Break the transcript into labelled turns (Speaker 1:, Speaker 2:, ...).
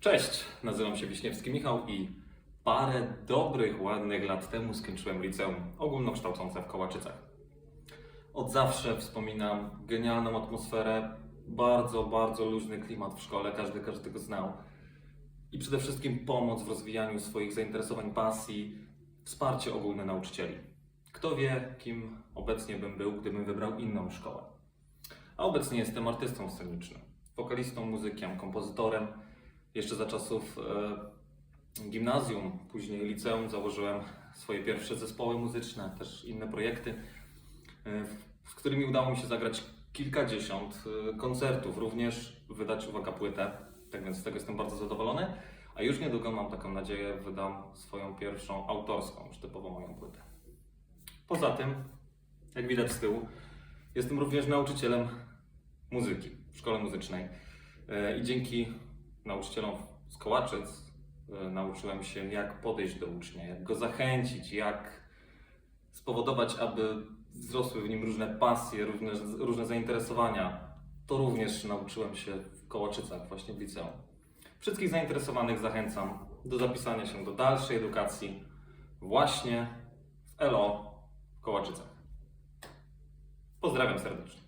Speaker 1: Cześć, nazywam się Wiśniewski Michał i parę dobrych, ładnych lat temu skończyłem liceum ogólnokształcące w Kołaczycach. Od zawsze wspominam genialną atmosferę, bardzo, bardzo luźny klimat w szkole, każdy każdego znał. I przede wszystkim pomoc w rozwijaniu swoich zainteresowań, pasji, wsparcie ogólne nauczycieli. Kto wie, kim obecnie bym był, gdybym wybrał inną szkołę. A obecnie jestem artystą scenicznym, wokalistą, muzykiem, kompozytorem. Jeszcze za czasów e, gimnazjum, później liceum założyłem swoje pierwsze zespoły muzyczne, też inne projekty, e, z którymi udało mi się zagrać kilkadziesiąt e, koncertów, również wydać, uwaga, płytę. Tak więc z tego jestem bardzo zadowolony. A już niedługo mam taką nadzieję, wydam swoją pierwszą autorską, już typowo moją płytę. Poza tym, jak widać z tyłu, jestem również nauczycielem muzyki w szkole muzycznej. I dzięki nauczycielom z Kołaczyc e, nauczyłem się, jak podejść do ucznia, jak go zachęcić, jak spowodować, aby wzrosły w nim różne pasje, różne, różne zainteresowania. To również nauczyłem się w Kołaczycach, właśnie w liceum. Wszystkich zainteresowanych zachęcam do zapisania się do dalszej edukacji właśnie w LO w Kołaczycach. Pozdrawiam serdecznie.